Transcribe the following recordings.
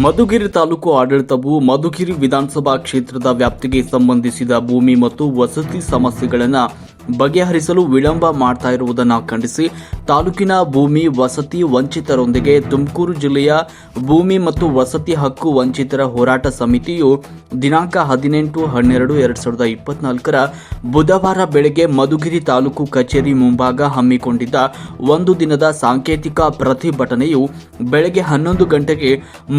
ಮಧುಗಿರಿ ತಾಲೂಕು ಆಡಳಿತವು ಮಧುಗಿರಿ ವಿಧಾನಸಭಾ ಕ್ಷೇತ್ರದ ವ್ಯಾಪ್ತಿಗೆ ಸಂಬಂಧಿಸಿದ ಭೂಮಿ ಮತ್ತು ವಸತಿ ಸಮಸ್ಯೆಗಳನ್ನು ಬಗೆಹರಿಸಲು ವಿಳಂಬ ಮಾಡ್ತಾ ಇರುವುದನ್ನು ಖಂಡಿಸಿ ತಾಲೂಕಿನ ಭೂಮಿ ವಸತಿ ವಂಚಿತರೊಂದಿಗೆ ತುಮಕೂರು ಜಿಲ್ಲೆಯ ಭೂಮಿ ಮತ್ತು ವಸತಿ ಹಕ್ಕು ವಂಚಿತರ ಹೋರಾಟ ಸಮಿತಿಯು ದಿನಾಂಕ ಹದಿನೆಂಟು ಹನ್ನೆರಡು ಎರಡು ಸಾವಿರದ ಇಪ್ಪತ್ನಾಲ್ಕರ ಬುಧವಾರ ಬೆಳಗ್ಗೆ ಮಧುಗಿರಿ ತಾಲೂಕು ಕಚೇರಿ ಮುಂಭಾಗ ಹಮ್ಮಿಕೊಂಡಿದ್ದ ಒಂದು ದಿನದ ಸಾಂಕೇತಿಕ ಪ್ರತಿಭಟನೆಯು ಬೆಳಗ್ಗೆ ಹನ್ನೊಂದು ಗಂಟೆಗೆ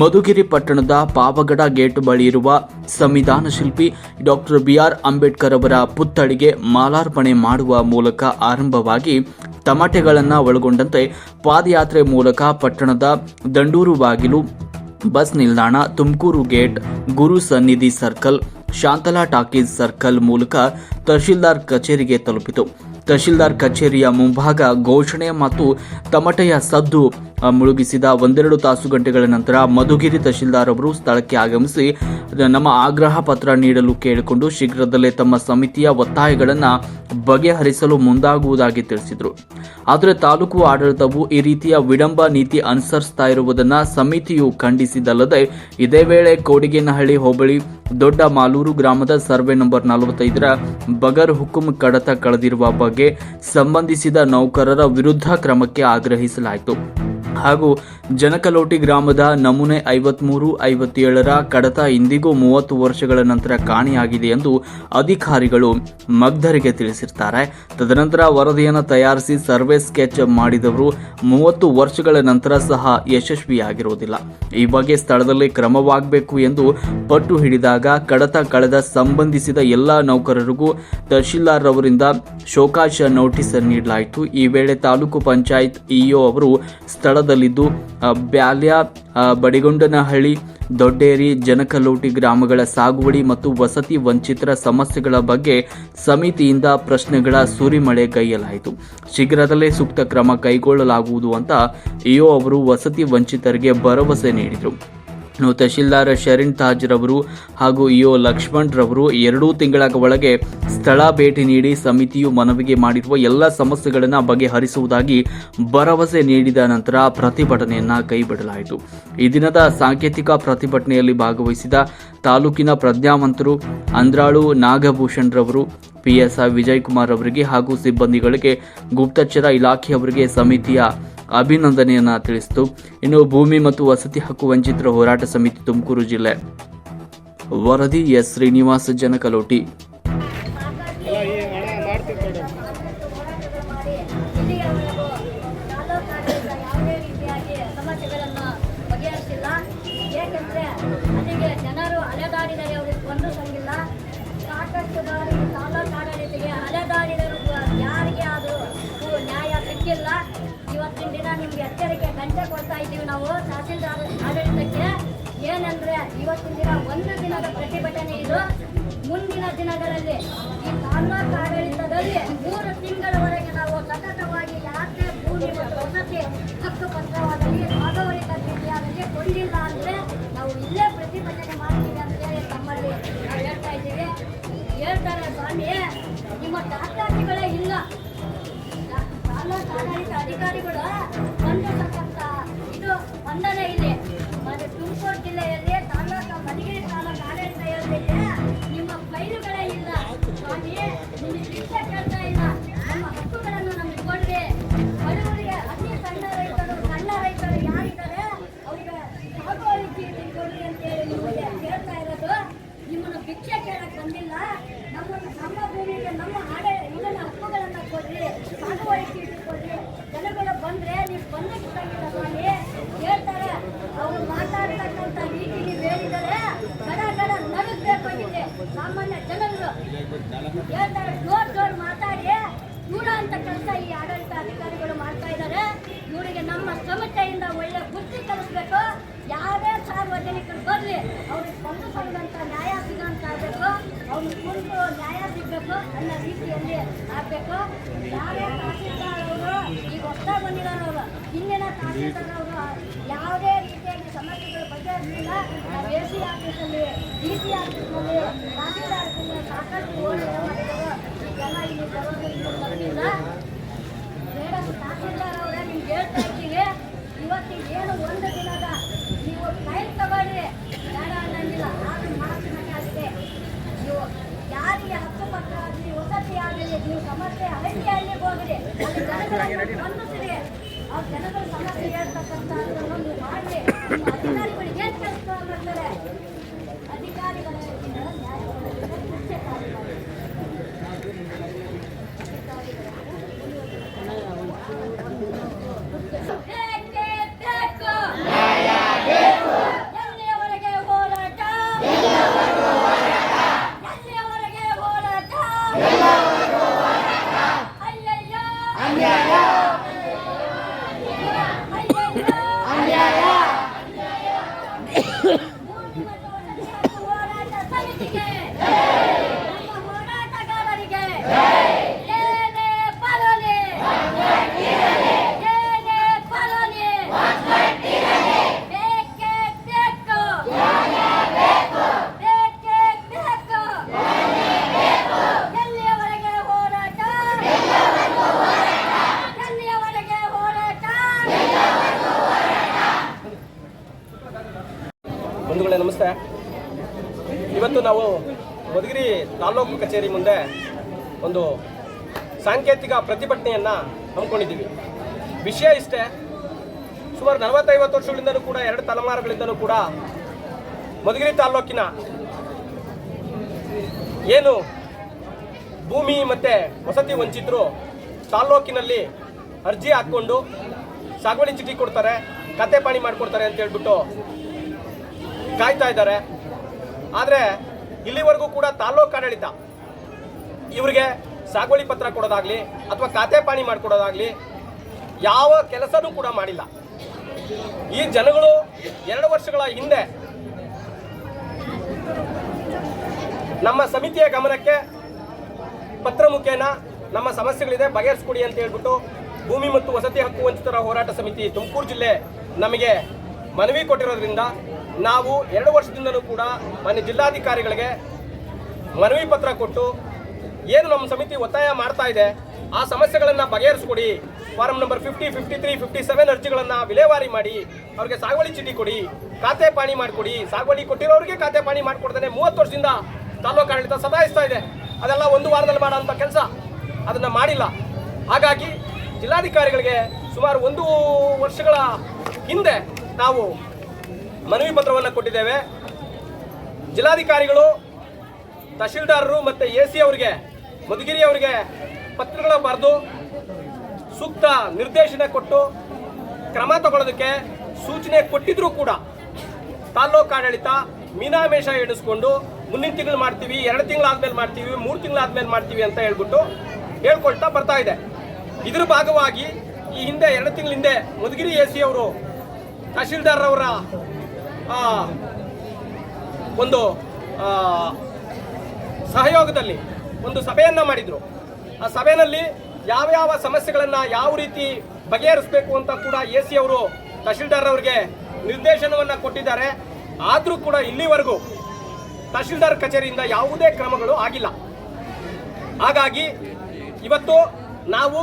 ಮಧುಗಿರಿ ಪಟ್ಟಣದ ಪಾವಗಡ ಗೇಟ್ ಬಳಿ ಇರುವ ಸಂವಿಧಾನ ಶಿಲ್ಪಿ ಡಾಕ್ಟರ್ ಬಿಆರ್ ಅಂಬೇಡ್ಕರ್ ಅವರ ಪುತ್ಥಳಿಗೆ ಮಾಲಾರ್ಪಣೆ ಮಾಡುವ ಮೂಲಕ ಆರಂಭವಾಗಿ ತಮಟೆಗಳನ್ನು ಒಳಗೊಂಡಂತೆ ಪಾದಯಾತ್ರೆ ಮೂಲಕ ಪಟ್ಟಣದ ದಂಡೂರು ಬಾಗಿಲು, ಬಸ್ ನಿಲ್ದಾಣ, ತುಮಕೂರು ಗೇಟ್, ಗುರು ಸನ್ನಿಧಿ ಸರ್ಕಲ್, ಶಾಂತಲಾ ಟಾಕೀಸ್ ಸರ್ಕಲ್ ಮೂಲಕ ತಹಶೀಲ್ದಾರ್ ಕಚೇರಿಗೆ ತಲುಪಿತು. ತಹಶೀಲ್ದಾರ್ ಕಚೇರಿಯ ಮುಂಭಾಗ ಘೋಷಣೆ ಮತ್ತು ತಮಟೆಯ ಸದ್ದು ಮುಳುಗಿಸಿದ ಒಂದೆರಡು ತಾಸು ಗಂಟೆಗಳ ನಂತರ ಮಧುಗಿರಿ ತಹಶೀಲ್ದಾರ್ ಅವರು ಸ್ಥಳಕ್ಕೆ ಆಗಮಿಸಿ ನಮ್ಮ ಆಗ್ರಹ ಪತ್ರ ನೀಡಲು ಕೇಳಿಕೊಂಡು ಶೀಘ್ರದಲ್ಲೇ ತಮ್ಮ ಸಮಿತಿಯ ಒತ್ತಾಯಗಳನ್ನು ಬಗೆಹರಿಸಲು ಮುಂದಾಗುವುದಾಗಿ ತಿಳಿಸಿದರು. ಆದರೆ ತಾಲೂಕು ಆಡಳಿತವು ಈ ರೀತಿಯ ವಿಡಂಬ ನೀತಿ ಅನುಸರಿಸ್ತಾ ಇರುವುದನ್ನು ಸಮಿತಿಯು ಖಂಡಿಸಿದಲ್ಲದೆ ಇದೇ ವೇಳೆ ಕೋಡಿಗೇನಹಳ್ಳಿ ಹೋಬಳಿ ದೊಡ್ಡ ಮಾಲೂರು ಗ್ರಾಮದ ಸರ್ವೆ ನಂಬರ್ ನಲವತ್ತೈದರ ಬಗರ್ ಹುಕುಂ ಕಡತ ಕಳೆದಿರುವ ಬಗ್ಗೆ ಸಂಬಂಧಿಸಿದ ನೌಕರರ ವಿರುದ್ಧ ಕ್ರಮಕ್ಕೆ ಆಗ್ರಹಿಸಲಾಯಿತು. ಹಾಗೂ ಜನಕಲೋಟಿ ಗ್ರಾಮದ ನಮೂನೆ ಐವತ್ಮೂರು, ಐವತ್ತೇಳರ ಕಡತ ಇಂದಿಗೂ ಮೂವತ್ತು ವರ್ಷಗಳ ನಂತರ ಕಾಣೆಯಾಗಿದೆ ಎಂದು ಅಧಿಕಾರಿಗಳು ಮಗ್ಧರಿಗೆ ತಿಳಿಸಿರ್ತಾರೆ. ತದನಂತರ ವರದಿಯನ್ನು ತಯಾರಿಸಿ ಸರ್ವೆ ಸ್ಕೆಚ್ ಮಾಡಿದವರು ಮೂವತ್ತು ವರ್ಷಗಳ ನಂತರ ಸಹ ಯಶಸ್ವಿಯಾಗಿರುವುದಿಲ್ಲ. ಈ ಬಗ್ಗೆ ಸ್ಥಳದಲ್ಲಿ ಕ್ರಮವಾಗಬೇಕು ಎಂದು ಪಟ್ಟು ಹಿಡಿದಾಗ ಕಡತ ಕಳೆದ ಸಂಬಂಧಿಸಿದ ಎಲ್ಲ ನೌಕರರಿಗೂ ತಹಶೀಲ್ದಾರ್ ಅವರಿಂದ ಶೋಕಾಶ ನೋಟಿಸ್ ನೀಡಲಾಯಿತು. ಈ ವೇಳೆ ತಾಲೂಕು ಪಂಚಾಯತ್ ಇಒ ಅವರು ಸ್ಥಳದಲ್ಲಿದ್ದು ಆ, ಬ್ಯಾಲ್ಯ ಬಡಿಗೊಂಡನಹಳ್ಳಿ ದೊಡ್ಡೇರಿ ಜನಕಲೋಟಿ ಗ್ರಾಮಗಳ ಸಾಗುವಳಿ ಮತ್ತು ವಸತಿ ವಂಚಿತರ ಸಮಸ್ಯೆಗಳ ಬಗ್ಗೆ ಸಮಿತಿಯಿಂದ ಪ್ರಶ್ನೆಗಳ ಸುರಿಮಳೆ ಕೈಯಲಾಯಿತು. ಶೀಘ್ರದಲ್ಲೇ ಸೂಕ್ತ ಕ್ರಮ ಕೈಗೊಳ್ಳಲಾಗುವುದು ಅಂತ ಇಒ ಅವರು ವಸತಿ ವಂಚಿತರಿಗೆ ಭರವಸೆ ನೀಡಿದರು. ತಹಶೀಲ್ದಾರ್ ಶರೀನ್ ತಾಜ್ ರವರು ಹಾಗೂ ಇಒ ಲಕ್ಷ್ಮಣ್ ರವರು ಎರಡೂ ತಿಂಗಳ ಒಳಗೆ ಸ್ಥಳ ಭೇಟಿ ನೀಡಿ ಸಮಿತಿಯು ಮನವಿಗೆ ಮಾಡಿರುವ ಎಲ್ಲ ಸಮಸ್ಯೆಗಳನ್ನು ಬಗೆಹರಿಸುವುದಾಗಿ ಭರವಸೆ ನೀಡಿದ ನಂತರ ಪ್ರತಿಭಟನೆಯನ್ನ ಕೈಬಿಡಲಾಯಿತು. ಈ ದಿನದ ಸಾಂಕೇತಿಕ ಪ್ರತಿಭಟನೆಯಲ್ಲಿ ಭಾಗವಹಿಸಿದ ತಾಲೂಕಿನ ಪ್ರಜ್ಞಾವಂತರು ಅಂದ್ರಾಳು ನಾಗಭೂಷಣ್ ರವರು ಪಿಎಸ್ಐ ವಿಜಯ್ ಕುಮಾರ್ ಅವರಿಗೆ ಹಾಗೂ ಸಿಬ್ಬಂದಿಗಳಿಗೆ ಗುಪ್ತಚರ ಇಲಾಖೆಯವರಿಗೆ ಸಮಿತಿಯ ಅಭಿನಂದನೆಯನ್ನ ತಿಳಿಸಿತು. ಇನ್ನು ಭೂಮಿ ಮತ್ತು ವಸತಿ ಹಕ್ಕು ವಂಚಿತರ ಹೋರಾಟ ಸಮಿತಿ ತುಮಕೂರು ಜಿಲ್ಲೆ. ವರದಿ ಎಸ್ ಶ್ರೀನಿವಾಸ ಜನಕಲೋಟಿ. ನಿಮಗೆ ಎಚ್ಚರಿಕೆ ಗಂಟೆ ಕೊಡ್ತಾ ಇದ್ದೀವಿ ನಾವು ತಹಸೀಲ್ದಾರ್ ಆಡಳಿತಕ್ಕೆ. ಏನಂದ್ರೆ ಇವತ್ತಿನ ದಿನ ಒಂದು ದಿನದ ಪ್ರತಿಭಟನೆ ಇದು. ಮುಂದಿನ ದಿನಗಳಲ್ಲಿ ಈ ತಾಲೂಕು ಆಡಳಿತದಲ್ಲಿ ಮೂರು ತಿಂಗಳವರೆಗೆ ನಾವು ಸತತವಾಗಿ ಯಾಕೆ ಭೂಮಿ ಮತ್ತು ವಸತಿ ಹಕ್ಕು ಪತ್ರವಾಗಲಿ ಭಾಗವಹಿತ ರೀತಿಯಾಗಲಿ ಕೊಡಲಿಲ್ಲ ಅಂದ್ರೆ ನಾವು ಇಲ್ಲೇ ಪ್ರತಿಭಟನೆ ಮಾಡ್ತೀವಿ ಅಂತೇಳಿ ತಮ್ಮಲ್ಲಿ ನಾವು ಹೇಳ್ತಾ ಇದ್ದೀವಿ. ಹೇಳ್ತಾರೆ ಸ್ವಾಮಿ ನಿಮ್ಮ ದಾಖಲಾತಿಗಳೇ ಇಲ್ಲ. ಆಡಳಿತ ಅಧಿಕಾರಿಗಳು ಬಂದಿರತಕ್ಕಂಥ ಇದು ಒಂದನೇ ಇದೆ ಮತ್ತೆ ತುಮಕೂರು ಜಿಲ್ಲೆಯಲ್ಲಿ ಈಗ ಹೊಸದಾಗಿ ಬಂದಿದ್ದಾರೆ ಅವರು ಹಿಂದಿನ ತಹಸೀಲ್ದಾರ್ ಅವರು ಯಾವುದೇ ರೀತಿಯಾಗಿ ಸಮಸ್ಯೆಗಳು ಬಗೆಹರಿಸಿಲ್ಲ ನಾವು ಎ ಸಿ ಆಫೀಸಲ್ಲಿ ಡಿ ಸಿ ಆಫೀಸ್ನಲ್ಲಿ ತಹಸೀಲ್ದಾರ್ ಸಾಕಷ್ಟು ಇಲ್ಲಿ ಬರೋದು ಬಂದಿಲ್ಲ ಮೇಡಮ್ ತಹಸೀಲ್ದಾರ್ ಅವರೇ ಹೇಳ್ತಾ ಇದ್ದೀವಿ ಇವತ್ತಿಗೆ ಏನು ಒಂದು ದಿನದ, ನೀವು ಟೈಮ್ ತಗೊಳ್ಳಿ. ಯಾರಿಗೆ ಹಕ್ಕು ಪತ್ರ ಆಗಲಿ ವಸತಿ ನೀವು ಸಮಸ್ಯೆ ಹಳ್ಳಿ ಹಳ್ಳಿಗೆ ಹೋಗಿದೆ ಸ್ಪಂದಿಸ್ರಿ ಆ ಜನಗಳ ಸಮಸ್ಯೆ ಹೇಳ್ತಕ್ಕಂಥದ್ದನ್ನು ನೀವು ಮಾಡಿ ಅಧಿಕಾರಿಗಳಿಗೆ ಏನು ಕೆಲಸ ಮಾಡ್ತಾರೆ ಅಧಿಕಾರಿಗಳ ನ್ಯಾಯ ಒದಗಿಸಲು ಮುಖ್ಯ ಕಾರ್ಯ ಮಾಡಿ. ಬೇಕೇ ಬೇಕು. ಎಲ್ಲಿಯವರೆಗೆ ಹೋರಾಟ ಎಲ್ಲಿಯವರೆಗೆ ಹೋರಾಟ ಅಯ್ಯಯ್ಯೋ ಅಯ್ಯಯ್ಯೋ ಮೂರ್ತಿ ಮತ್ತು ವಸತಿ ಹಕ್ಕು ಹೋರಾಟ ಸಮಿತಿಗೆ ನಮ್ಮ ಹೋರಾಟಗಾರರಿಗೆ ಏನೇ ಬರಲಿ ಏನೇ ಬರಲಿ ಬೇಕೇ ಬೇಕು ಬೇಕೇ ಬೇಕು ಎಲ್ಲಿಯವರೆಗೆ ಹೋರಾಟ ಎಲ್ಲಿಯವರೆಗೆ ಹೋರಾಟ ಬಂಧುಗಳೇ ನಮಸ್ತೆ ಇವತ್ತು ನಾವು ಮಧುಗಿರಿ ತಾಲೂಕು ಕಚೇರಿ ಮುಂದೆ ಒಂದು ಸಾಂಕೇತಿಕ ಪ್ರತಿಭಟನೆಯನ್ನು ಹಮ್ಮಿಕೊಂಡಿದ್ದೀವಿ. ವಿಷಯ ಇಷ್ಟೇ, ಸುಮಾರು ನಲವತ್ತೈವತ್ತು ವರ್ಷಗಳಿಂದಲೂ ಕೂಡ, ಎರಡು ತಲೆಮಾರುಗಳಿಂದಲೂ ಕೂಡ ಮಧುಗಿರಿ ತಾಲೂಕಿನ ಏನು ಭೂಮಿ ಮತ್ತು ವಸತಿ ವಂಚಿತರು ತಾಲೂಕಿನಲ್ಲಿ ಅರ್ಜಿ ಹಾಕ್ಕೊಂಡು ಸಾಗುವಳಿ ಚೀಟಿ ಕೊಡ್ತಾರೆ ಕತೆ ಪಾಣಿ ಮಾಡಿಕೊಡ್ತಾರೆ ಅಂತ ಹೇಳ್ಬಿಟ್ಟು ಕಾಯ್ತಾ ಇದ್ದಾರೆ. ಆದರೆ ಇಲ್ಲಿವರೆಗೂ ಕೂಡ ತಾಲೂಕು ಆಡಳಿತ ಇವರಿಗೆ ಸಾಗುವಳಿ ಪತ್ರ ಕೊಡೋದಾಗ್ಲಿ ಅಥವಾ ಖಾತೆ ಪಾಣಿ ಮಾಡಿಕೊಡೋದಾಗ್ಲಿ ಯಾವ ಕೆಲಸನೂ ಕೂಡ ಮಾಡಿಲ್ಲ. ಈ ಜನಗಳು ಎರಡು ವರ್ಷಗಳ ಹಿಂದೆ ನಮ್ಮ ಸಮಿತಿಯ ಗಮನಕ್ಕೆ ಪತ್ರ ಮುಖೇನ ನಮ್ಮ ಸಮಸ್ಯೆಗಳಿದೆ ಬಗೆಹರಿಸ್ಕೊಡಿ ಅಂತ ಹೇಳ್ಬಿಟ್ಟು ಭೂಮಿ ಮತ್ತು ವಸತಿ ಹಕ್ಕು ವಂಚಿತರ ಹೋರಾಟ ಸಮಿತಿ ತುಮಕೂರು ಜಿಲ್ಲೆ ನಮಗೆ ಮನವಿ ಕೊಟ್ಟಿರೋದ್ರಿಂದ ನಾವು ಎರಡು ವರ್ಷದಿಂದಲೂ ಕೂಡ ಮಾನ್ಯ ಜಿಲ್ಲಾಧಿಕಾರಿಗಳಿಗೆ ಮನವಿ ಪತ್ರ ಕೊಟ್ಟು ಏನು ನಮ್ಮ ಸಮಿತಿ ಒತ್ತಾಯ ಮಾಡ್ತಾ ಇದೆ, ಆ ಸಮಸ್ಯೆಗಳನ್ನು ಬಗೆಹರಿಸ್ಕೊಡಿ. Form number fifty fifty three fifty seven ಅರ್ಜಿಗಳನ್ನು ವಿಲೇವಾರಿ ಮಾಡಿ, ಅವ್ರಿಗೆ ಸಾಗುವಳಿ ಚೀಟಿ ಕೊಡಿ, ಖಾತೆ ಪಾಣಿ ಮಾಡಿಕೊಡಿ. ಸಾಗುವಳಿ ಕೊಟ್ಟಿರೋರಿಗೆ ಖಾತೆ ಪಾಣಿ ಮಾಡಿಕೊಡ್ತಾನೆ. ಮೂವತ್ತು ವರ್ಷದಿಂದ ತಾಲೂಕು ಆಡಳಿತ ಸದಾಯಿಸ್ತಾ ಇದೆ. ಅದೆಲ್ಲ ಒಂದು ವಾರದಲ್ಲಿ ಮಾಡೋಂಥ ಕೆಲಸ ಅದನ್ನು ಮಾಡಿಲ್ಲ. ಹಾಗಾಗಿ ಜಿಲ್ಲಾಧಿಕಾರಿಗಳಿಗೆ ಸುಮಾರು ಒಂದು ವರ್ಷಗಳ ಹಿಂದೆ ನಾವು ಮನವಿ ಪತ್ರವನ್ನು ಕೊಟ್ಟಿದ್ದೇವೆ. ಜಿಲ್ಲಾಧಿಕಾರಿಗಳು ತಹಶೀಲ್ದಾರರು ಮತ್ತು ಎ ಸಿ ಅವರಿಗೆ ಮಧುಗಿರಿ ಅವರಿಗೆ ಪತ್ರಗಳ ಬರೆದು ಸೂಕ್ತ ನಿರ್ದೇಶನ ಕೊಟ್ಟು ಕ್ರಮ ತಗೊಳ್ಳೋದಕ್ಕೆ ಸೂಚನೆ ಕೊಟ್ಟಿದ್ರೂ ಕೂಡ ತಾಲ್ಲೂಕು ಆಡಳಿತ ಮೀನಾಮೇಷ ಎಣಿಸ್ಕೊಂಡು ಮುಂದಿನ ತಿಂಗಳು ಮಾಡ್ತೀವಿ ಎರಡು ತಿಂಗಳಾದ್ಮೇಲೆ ಮಾಡ್ತೀವಿ ಮೂರು ತಿಂಗಳಾದ್ಮೇಲೆ ಮಾಡ್ತೀವಿ ಅಂತ ಹೇಳ್ಬಿಟ್ಟು ಹೇಳ್ಕೊಳ್ತಾ ಬರ್ತಾ ಇದೆ. ಇದರ ಭಾಗವಾಗಿ ಈ ಹಿಂದೆ ಎರಡು ತಿಂಗಳ ಹಿಂದೆ ಮಧುಗಿರಿ ಎ ಸಿ ಅವರು ತಹಶೀಲ್ದಾರ್ ಅವರ ಆ, ಒಂದು ಸಹಯೋಗದಲ್ಲಿ ಒಂದು ಸಭೆಯನ್ನು ಮಾಡಿದರು. ಆ ಸಭೆಯಲ್ಲಿ ಯಾವ್ಯಾವ ಸಮಸ್ಯೆಗಳನ್ನು ಯಾವ ರೀತಿ ಬಗೆಹರಿಸಬೇಕು ಅಂತ ಕೂಡ ಎ ಸಿ ಅವರು ತಹಶೀಲ್ದಾರ್ ಅವರಿಗೆ ನಿರ್ದೇಶನವನ್ನು ಕೊಟ್ಟಿದ್ದಾರೆ. ಆದರೂ ಕೂಡ ಇಲ್ಲಿವರೆಗೂ ತಹಶೀಲ್ದಾರ್ ಕಚೇರಿಯಿಂದ ಯಾವುದೇ ಕ್ರಮಗಳು ಆಗಿಲ್ಲ. ಹಾಗಾಗಿ ಇವತ್ತು ನಾವು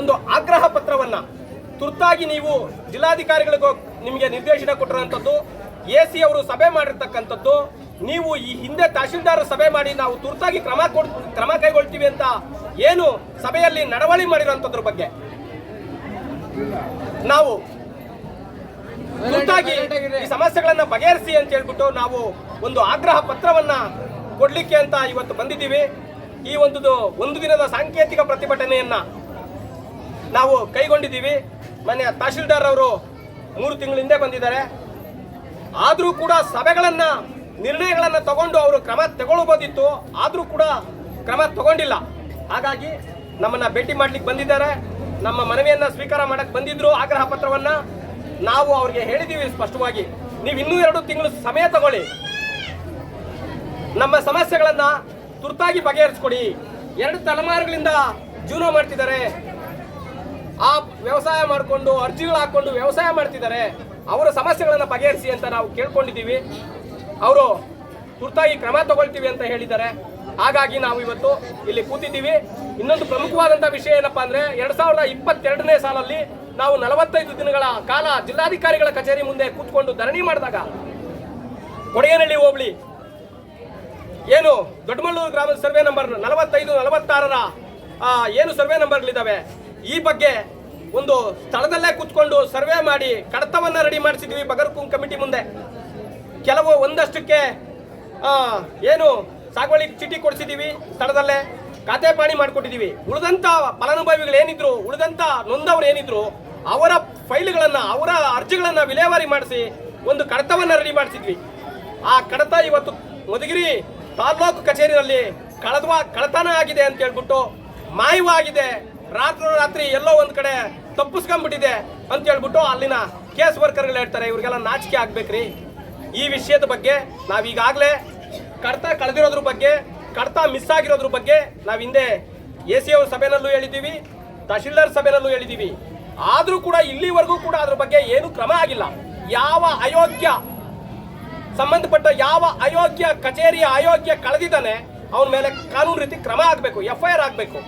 ಒಂದು ಆಗ್ರಹ ಪತ್ರವನ್ನು ತುರ್ತಾಗಿ ನೀವು ಜಿಲ್ಲಾಧಿಕಾರಿಗಳಿಗೂ ನಿಮಗೆ ನಿರ್ದೇಶನ ಕೊಟ್ಟಿರುವಂಥದ್ದು ಎ ಸಿ ಅವರು ಸಭೆ ಮಾಡಿರ್ತಕ್ಕಂಥದ್ದು, ನೀವು ಈ ಹಿಂದೆ ತಹಶೀಲ್ದಾರ್ ಸಭೆ ಮಾಡಿ ನಾವು ತುರ್ತಾಗಿ ಕ್ರಮ ಕೊಡ್, ಕ್ರಮ ಕೈಗೊಳ್ತೀವಿ ಅಂತ ಏನು ಸಭೆಯಲ್ಲಿ ನಡವಳಿ ಮಾಡಿರುವಂಥದ್ರ ಬಗ್ಗೆ. ನಾವು ತುರ್ತಾಗಿ ಈ ಸಮಸ್ಯೆಗಳನ್ನ ಬಗೆಹರಿಸಿ ಅಂತ ಹೇಳ್ಬಿಟ್ಟು ನಾವು ಒಂದು ಆಗ್ರಹ ಪತ್ರವನ್ನ ಕೊಡ್ಲಿಕ್ಕೆ ಅಂತ ಇವತ್ತು ಬಂದಿದ್ದೀವಿ. ಈ ಒಂದು ಒಂದು ದಿನದ ಸಾಂಕೇತಿಕ ಪ್ರತಿಭಟನೆಯನ್ನ ನಾವು ಕೈಗೊಂಡಿದ್ದೀವಿ. ಮನೆ ತಹಶೀಲ್ದಾರ್ ಅವರು ಮೂರು ತಿಂಗಳ ಹಿಂದೆ ಬಂದಿದ್ದಾರೆ. ಆದರೂ ಕೂಡ ಸಭೆಗಳನ್ನ, ನಿರ್ಣಯಗಳನ್ನು ತಗೊಂಡು ಅವರು ಕ್ರಮ ತಗೊಳ್ಬೋದಿತ್ತು, ಆದರೂ ಕೂಡ ಕ್ರಮ ತಗೊಂಡಿಲ್ಲ. ಹಾಗಾಗಿ ನಮ್ಮನ್ನ ಭೇಟಿ ಮಾಡ್ಲಿಕ್ಕೆ ಬಂದಿದ್ದಾರೆ. ನಮ್ಮ ಮನವಿಯನ್ನ ಸ್ವೀಕಾರ ಮಾಡಕ್ ಬಂದಿದ್ರು ಆಗ್ರಹ ಪತ್ರವನ್ನ. ನಾವು ಅವ್ರಿಗೆ ಹೇಳಿದ್ದೀವಿ ಸ್ಪಷ್ಟವಾಗಿ. ನೀವು ಇನ್ನೂ ಎರಡು ತಿಂಗಳು ಸಮಯ ತಗೊಳ್ಳಿ. ನಮ್ಮ ಸಮಸ್ಯೆಗಳನ್ನ ತುರ್ತಾಗಿ ಬಗೆಹರಿಸ್ಕೊಡಿ. ಎರಡು ತಲೆಮಾರುಗಳಿಂದ ಜೀವನ ಮಾಡ್ತಿದ್ದಾರೆ. ಆ ವ್ಯವಸಾಯ ಮಾಡಿಕೊಂಡು, ಅರ್ಜಿಗಳು ಹಾಕೊಂಡು ವ್ಯವಸಾಯ ಮಾಡ್ತಿದ್ದಾರೆ. ಅವರ ಸಮಸ್ಯೆಗಳನ್ನು ಬಗೆಹರಿಸಿ ಅಂತ ನಾವು ಕೇಳ್ಕೊಂಡಿದ್ದೀವಿ. ಅವರು ತುರ್ತಾಗಿ ಕ್ರಮ ತಗೊಳ್ತೀವಿ ಅಂತ ಹೇಳಿದ್ದಾರೆ. ಹಾಗಾಗಿ ನಾವು ಇವತ್ತು ಇಲ್ಲಿ ಕೂತಿದ್ದೀವಿ. ಇನ್ನೊಂದು ಪ್ರಮುಖವಾದಂಥ ವಿಷಯ ಏನಪ್ಪಾ ಅಂದ್ರೆ ಎರಡ್ ಸಾವಿರದ ಇಪ್ಪತ್ತೆರಡನೇ ಸಾಲಲ್ಲಿ ನಾವು ನಲವತ್ತೈದು ದಿನಗಳ ಕಾಲ ಜಿಲ್ಲಾಧಿಕಾರಿಗಳ ಕಚೇರಿ ಮುಂದೆ ಕೂತ್ಕೊಂಡು ಧರಣಿ ಮಾಡಿದಾಗ, ಕೊಡಗೇನಹಳ್ಳಿ ಹೋಬಳಿ, ಏನು ದೊಡ್ಡಮಲ್ಲೂರು ಗ್ರಾಮದ ಸರ್ವೆ ನಂಬರ್ ನಲವತ್ತೈದು ನಲವತ್ತಾರರ ಏನು ಸರ್ವೆ ನಂಬರ್ಗಳಿದ್ದಾವೆ ಈ ಬಗ್ಗೆ ಒಂದು ಸ್ಥಳದಲ್ಲೇ ಕೂತ್ಕೊಂಡು ಸರ್ವೆ ಮಾಡಿ ಕಡತವನ್ನ ರೆಡಿ ಮಾಡಿಸಿದ್ವಿ ಬಗರ್ಕುಂ ಕಮಿಟಿ ಮುಂದೆ. ಕೆಲವು ಒಂದಷ್ಟಕ್ಕೆ ಏನು ಸಾಗುವಳಿ ಚೀಟಿ ಕೊಡಿಸಿದೀವಿ ಸ್ಥಳದಲ್ಲೇ, ಖಾತೆ ಪಾಣಿ ಮಾಡಿಕೊಟ್ಟಿದ್ದೀವಿ ಉಳಿದಂತ ಫಲಾನುಭವಿಗಳು ಏನಿದ್ರು, ಉಳಿದಂತ ನೊಂದವರು ಏನಿದ್ರು, ಅವರ ಫೈಲ್ಗಳನ್ನ, ಅವರ ಅರ್ಜಿಗಳನ್ನು ವಿಲೇವಾರಿ ಮಾಡಿಸಿ ಒಂದು ಕಡತವನ್ನ ರೆಡಿ ಮಾಡಿಸಿದ್ವಿ. ಆ ಕಡತ ಇವತ್ತು ಮಧುಗಿರಿ ತಾಲ್ಲೂಕು ಕಚೇರಿಯಲ್ಲಿ ಕಳೆದ ಕಳತನ ಆಗಿದೆ ಅಂತ ಹೇಳ್ಬಿಟ್ಟು ಮಾಯವಾಗಿದೆ. ರಾತ್ರಿ ರಾತ್ರಿ ಎಲ್ಲೋ ಒಂದ್ ಕಡೆ ತಪ್ಪಿಸ್ಕೊಂಡ್ಬಿಟ್ಟಿದೆ ಅಂತ ಹೇಳ್ಬಿಟ್ಟು ಅಲ್ಲಿನ ಕೇಸ್ ವರ್ಕರ್ಗಳು ಹೇಳ್ತಾರೆ, ಇವ್ರಿಗೆಲ್ಲ ನಾಚಿಕೆ ಆಗ್ಬೇಕ್ರಿ. ಈ ವಿಷಯದ ಬಗ್ಗೆ ನಾವೀಗಾಗಲೇ ಕಡತ ಕಳೆದಿರೋದ್ರ ಬಗ್ಗೆ ಕಡತ ಮಿಸ್ ಆಗಿರೋದ್ರ ಬಗ್ಗೆ ನಾವು ಹಿಂದೆ ಎ ಸಿ ಅವ್ರ ಸಭೆನಲ್ಲೂ ಹೇಳಿದ್ದೀವಿ ತಹಶೀಲ್ದಾರ್ ಸಭೆನಲ್ಲೂ ಹೇಳಿದ್ದೀವಿ ಆದರೂ ಕೂಡ ಇಲ್ಲಿವರೆಗೂ ಕೂಡ ಅದ್ರ ಬಗ್ಗೆ ಏನು ಕ್ರಮ ಆಗಿಲ್ಲ. ಯಾವ ಅಯೋಗ್ಯ, ಸಂಬಂಧಪಟ್ಟ ಯಾವ ಅಯೋಗ್ಯ ಕಚೇರಿಯ ಅಯೋಗ್ಯ ಕಳೆದಿದ್ದಾನೆ, ಅವನ ಮೇಲೆ ಕಾನೂನು ರೀತಿ ಕ್ರಮ ಆಗಬೇಕು, ಎಫ್ ಐ ಆಗಬೇಕು.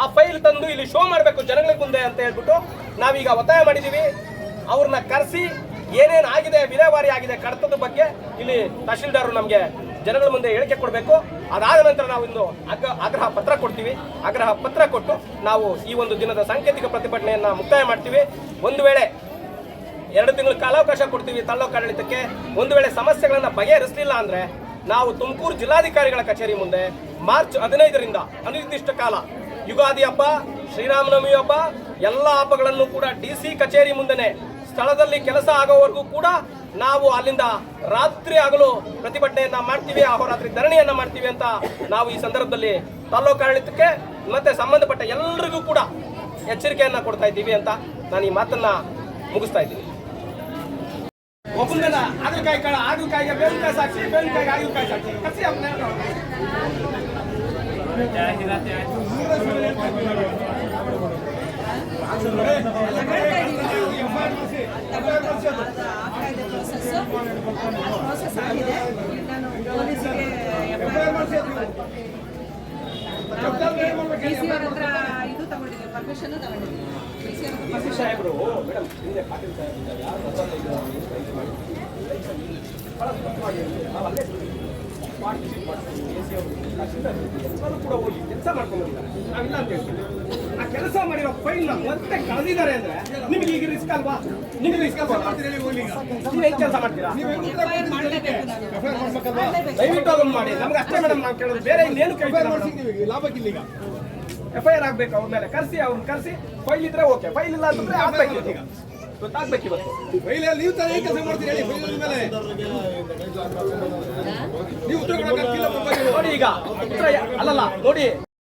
ಆ ಫೈಲ್ ತಂದು ಇಲ್ಲಿ ಶೋ ಮಾಡಬೇಕು ಜನಗಳ ಮುಂದೆ ಅಂತ ಹೇಳ್ಬಿಟ್ಟು ನಾವೀಗ ಒತ್ತಾಯ ಮಾಡಿದ್ದೀವಿ ಅವ್ರನ್ನ ಕರೆಸಿ ಏನೇನು ಆಗಿದೆ, ವಿಲೇವಾರಿ ಆಗಿದೆ ಕಡತದ ಬಗ್ಗೆ ಇಲ್ಲಿ ತಹಶೀಲ್ದಾರರು ನಮಗೆ ಜನಗಳ ಮುಂದೆ ಹೇಳಿಕೆ ಕೊಡಬೇಕು. ಅದಾದ ನಂತರ ನಾವು ಇಂದು ಆಗ್ರಹ ಪತ್ರ ಕೊಡ್ತೀವಿ. ಆಗ್ರಹ ಪತ್ರ ಕೊಟ್ಟು ನಾವು ಈ ಒಂದು ದಿನದ ಸಾಂಕೇತಿಕ ಪ್ರತಿಭಟನೆಯನ್ನ ಮುಕ್ತಾಯ ಮಾಡ್ತೀವಿ. ಒಂದು ವೇಳೆ ಎರಡು ತಿಂಗಳ ಕಾಲಾವಕಾಶ ಕೊಡ್ತೀವಿ ತಾಲೂಕು ಆಡಳಿತಕ್ಕೆ, ಒಂದು ವೇಳೆ ಸಮಸ್ಯೆಗಳನ್ನು ಬಗೆಹರಿಸಲಿಲ್ಲ ಅಂದ್ರೆ ನಾವು ತುಮಕೂರು ಜಿಲ್ಲಾಧಿಕಾರಿಗಳ ಕಚೇರಿ ಮುಂದೆ ಮಾರ್ಚ್ ಹದಿನೈದರಿಂದ ಅನಿರ್ದಿಷ್ಟ ಕಾಲ ಯುಗಾದಿ ಹಬ್ಬ, ಶ್ರೀರಾಮನವಮಿ ಹಬ್ಬ, ಎಲ್ಲ ಹಬ್ಬಗಳನ್ನು ಕೂಡ ಡಿ ಸಿ ಕಚೇರಿ ಮುಂದೆನೆ ಸ್ಥಳದಲ್ಲಿ ಕೆಲಸ ಆಗೋವರೆಗೂ ಕೂಡ ನಾವು ಅಲ್ಲಿಂದ ರಾತ್ರಿ ಆಗಲು ಪ್ರತಿಭಟನೆಯನ್ನ ಮಾಡ್ತೀವಿ, ಅಹೋರಾತ್ರಿ ಧರಣಿಯನ್ನ ಮಾಡ್ತೀವಿ ಅಂತ ನಾವು ಈ ಸಂದರ್ಭದಲ್ಲಿ ತಾಲ್ಲೂಕು ಆಡಳಿತಕ್ಕೆ ಮತ್ತೆ ಸಂಬಂಧಪಟ್ಟ ಎಲ್ಲರಿಗೂ ಕೂಡ ಎಚ್ಚರಿಕೆಯನ್ನ ಕೊಡ್ತಾ ಇದ್ದೀವಿ ಅಂತ ನಾನು ಈ ಮಾತನ್ನ ಮುಗಿಸ್ತಾ ಇದ್ದೀನಿ. ಸಾಕ್ಷಿ ಸಾಕ್ಷಿ ಕಸಿ ಪ್ರೋಸೆಸ್ ಆಗಿದೆ ನಾನು ಪೊಲೀಸಿಗೆ ಡಿ ಸಿ ಅವ್ರ ಹತ್ರ ಇದು ತಗೊಂಡಿದ್ದೀವಿ ಪರ್ಮಿಷನ್ ತಗೊಂಡಿದ್ದೀವಿ ಡಿ ಮೊದಲು ಇದು ಬಹಳ ಸ್ಪಷ್ಟವಾಗಿ ಹೇಳಿದ್ರು. ನಾವು ಅಲ್ಲೇ ಪಾರ್ಟಿಸಿಪೇಟ್ ಮಾಡ್ತೀವಿ ಎ ಸಿ ಅವರು ತಹಶೀಲ್ದಾರ್ ಎಲ್ಲರೂ ಕೂಡ ಹೋಗಿ ಕೆಲಸ ಮಾಡ್ಕೊಂಡು ಬಂದಿದ್ದಾರೆ ನಾವಿಲ್ಲ ಅಂತ ಹೇಳ್ತೀವಿ ಆ ಕೆಲಸ ಫೈಲ್ ಮತ್ತೆ ಕಳೆದಿದ್ದಾರೆ ಅಂದ್ರೆ ನಿಮ್ಗೆ ಈಗ ರಿಸ್ಕ್ ಅಲ್ವಾ? ನಿಮ್ಗೆ ರಿಸ್ಕ್ ಅಲ್ವಾ? ನೀವು ಹೆಂಗ್ ಕೆಲಸ ಮಾಡ್ತೀರಾ? ದಯವಿಟ್ಟು ಅದನ್ನು ಮಾಡಿ. ನಮ್ಗೆ ಅಷ್ಟೇ ಮೇಡಮ್ ನಾವು ಕೇಳೋದು. ಬೇರೆ ಇನ್ನೇನು ಕೇಳ್ತೀವಿ ಎಫ್ ಐ ಆರ್ ಆಗ್ಬೇಕು ಅವ್ರ ಮೇಲೆ. ಕರ್ಸಿ ಅವ್ರನ್ನ ಕರ್ಸಿ. ಫೈಲ್ ಇದ್ರೆ ಓಕೆ ಫೈಲ್ ಇಲ್ಲ ಅಂತಂದ್ರೆ ಆಗ್ಬೇಕು ಈಗ. ಗೊತ್ತಾಗ್ಬೇಕು ಇವತ್ತು. ನೀವು ತಾನೇ ಕೆಲಸ ಮಾಡ್ತೀರಿ ಹೇಳಿ? ಮೇಲೆ. ನೀವು ಉತ್ತರ ಕೊಡಕ್ಕಾಗ್ತಿಲ್ಲ ಮುಂಬೈ ನೋಡಿ ಈಗ. ಉತ್ತರ ಅಲ್ಲಲ್ಲ ನೋಡಿ.